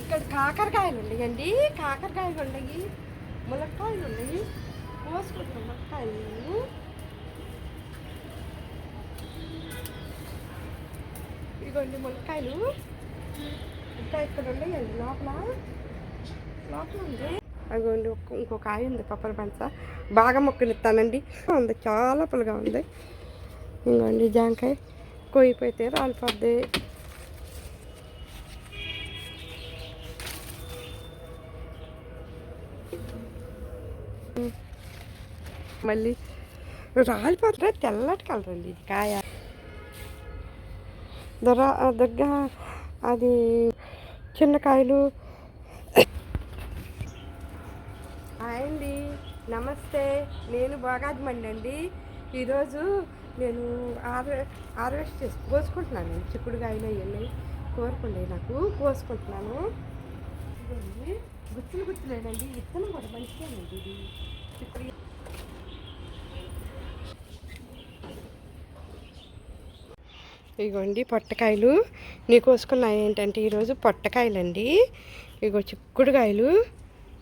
ఇక్కడ కాకరకాయలు ఉన్నాయండి. కాకరకాయలు ఉన్నాయి. ములక్కాయలు ఉన్నాయి. కోసుకుంటున్నాం ములక్కాయలు. నేను ఇదిగోండి ములక్కాయలు. ఇంకా ఇక్కడ ఉన్నాయండి లోపల. లోపల ఉంది. అదిగోండి ఇంకొక కాయ ఉంది పప్పల పంచ. బాగా మొక్కనిస్తానండి ఉంది చాలా పులుగా ఉంది. ఇంకోండి జాంకాయ కొయ్యిపోతే రాలిపోద్ది. మళ్ళీ రాలిపోతుంటే తెల్లటి కలర్ అండి ఇది కాయ. దొర దగ్గర అది చిన్న కాయలు. హాయ్ అండి నమస్తే. నేను బాగాది మండి అండి. ఈరోజు నేను ఆర్వే హార్వెస్ట్ చేసి కోసుకుంటున్నాను. చిక్కుడుకాయలు ఇవన్నీ కోరుకుండే నాకు కోసుకుంటున్నాను. ఇదండి గుత్తులు గుత్తులేనండి. విత్తనం కూడా మంచిగానండి ఇది. చిక్కుడు ఇగోండి పొట్టకాయలు. నీ కోసుకున్నాయి ఏంటంటే ఈరోజు పొట్టకాయలండి. ఇగో చిక్కుడుకాయలు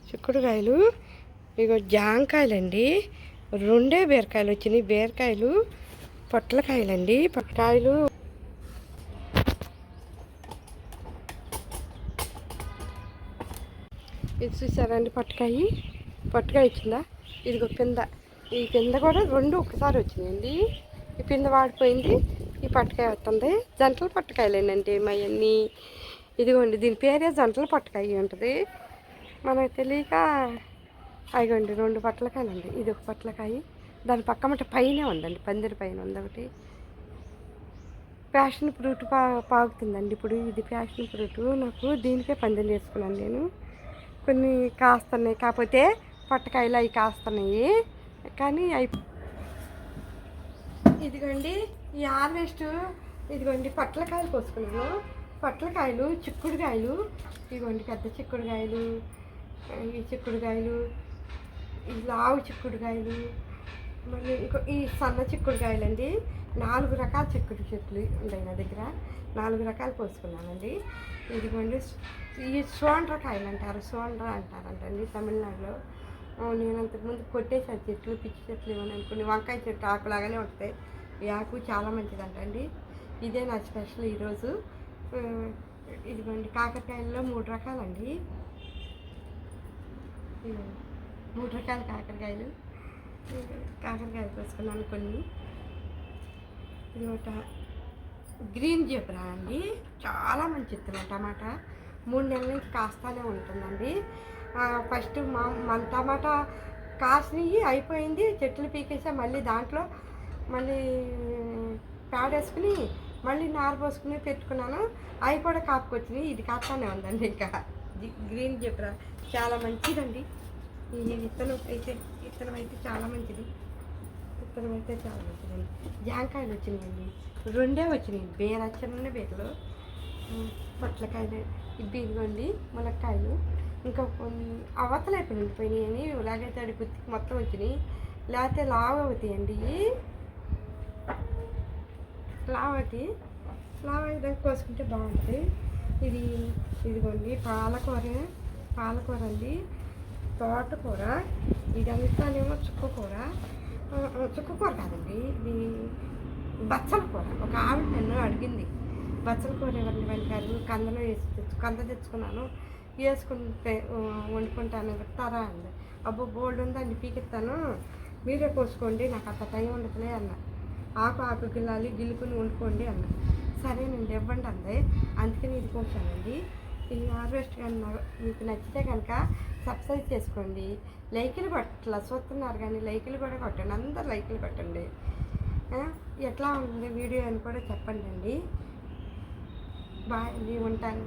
చిక్కుడుకాయలు ఇగో జాంకాయలండి. రెండే బీరకాయలు వచ్చినాయి. బీరకాయలు పొట్లకాయలండి. పొట్లకాయలు. ఇది చూసారండి పొట్టకాయ పొట్టకాయ వచ్చిందా? ఇదిగో కింద. ఈ కింద కూడా రెండు ఒకసారి వచ్చినాయండి. ఈ కింద వాడిపోయింది. ఈ పట్టకాయ వస్తుంది. జంటల పట్టకాయలేనండి అవన్నీ ఇదిగోండి దీని పేరే జంటల పట్టకాయ ఉంటుంది. మనకు తెలియక అదిగోండి రెండు పొట్లకాయలండి. ఇది ఒక పొట్లకాయ. దాని పక్కమట పైనే ఉందండి పందిరి పైన ఉంది ఒకటి. ప్యాషన్ ఫ్రూట్ పా పాగుతుందండి ఇప్పుడు. ఇది ప్యాషన్ ఫ్రూట్ నాకు దీనికే పందిరి చేసుకున్నాను నేను. కొన్ని కాస్తున్నాయి కాకపోతే పట్టకాయలు అవి కాస్తున్నాయి. కానీ అవి ఇదిగోండి ఈ హార్వెస్ట్ ఇదిగోండి పొట్లకాయలు కోసుకున్నాను. పొట్లకాయలు చిక్కుడుకాయలు. ఇదిగోండి పెద్ద చిక్కుడుకాయలు. ఈ చిక్కుడుకాయలు లావు చిక్కుడుకాయలు మళ్ళీ ఇంకో ఈ సన్న చిక్కుడుకాయలు అండి నాలుగు రకాల చిక్కుడు చెట్లు ఉన్నాయి నా దగ్గర. నాలుగు రకాలు పోసుకున్నానండి. ఇదిగోండి ఈ సోండ్రకాయలు అంటారు సోండ్ర అంటారంటండి తమిళనాడులో. నేను అంతకుముందు కొట్టేసాను చెట్లు పిచ్చి చెట్లు ఏమని అనుకుని వంకాయ చెట్టు ఆకులాగానే ఉంటాయి. ఈ ఆకు చాలా మంచిదంటండి. ఇదే నా స్పెషల్ ఈరోజు. ఇదిగోండి కాకరకాయల్లో మూడు రకాలండి. మూడు రకాల కాకరకాయలు. కాకరకాయలు కోసుకున్నాను కొన్ని. ఇది ఒక గ్రీన్ జీబ్రా అండి. చాలా మంచి విత్తనం టమాటా. మూడు నెలల నుంచి కాస్తానే ఉంటుందండి. ఫస్ట్ మా మన టమాటా కాసినవి అయిపోయింది. చెట్లు పీకేసా మళ్ళీ దాంట్లో మళ్ళీ పేడేసుకుని మళ్ళీ నార పోసుకుని పెట్టుకున్నాను. అవి కూడా కాపుకొచ్చినాయి. ఇది కాస్తానే ఉందండి ఇంకా. Green zebra. చాలా మంచిదండి. ఈ విత్తనం అయితే విత్తనం అయితే చాలా మంచిది. విత్తనం అయితే చాలా మంచిదండి జాంకాయలు వచ్చినాయండి. రెండే వచ్చినాయి. బీర చిన్న బీరలు పొట్లకాయలు. ఇవి ఇదిగోండి మునక్కాయలు. ఇంకా కొన్ని అవతలే నిండిపోయినాయి ఇలాగైతే తడి గుత్తికి మొత్తం వచ్చినాయి. లేకపోతే లావు అవుతాయండి ఇవి. లావు అవుతాయి అయితే కోసుకుంటే బాగుంటుంది. ఇది ఇదిగోండి పాలకూర. పాలకూర అండి. తోటకూర ఇదంతానేమో చుక్కకూర. ఆ, ఆ, చుక్కకూర కాదండి ఇది బచ్చల కూర ఒక ఆవిడ నన్ను అడిగింది బచ్చల కూర ఎవరిని వెళ్ళారు కందలో వేసి తెచ్చు కంద తెచ్చుకున్నాను వేసుకుంటే వండుకుంటాను తరా అంది. అబ్బో బోల్డ్ ఉందండి పీకిస్తాను మీరే కోసుకోండి నాకు అంత టైం ఉండదులే అన్న. ఆకు ఆకు గిల్లాలి గిల్లుకుని వండుకోండి అన్న. సరేనండి ఇవ్వండి అంది. అందుకని ఇది కోసానండి. ఈ హార్వెస్ట్ కనుక మీకు నచ్చితే కనుక సబ్స్క్రైబ్ చేసుకోండి. లైకులు కొట్టట్లా చూస్తున్నారు కానీ లైకులు కూడా కొట్టండి. అందరు లైకులు కొట్టండి. ఎట్లా ఉంది వీడియో అని కూడా చెప్పండి అండి బాయ్ ఉంటాను.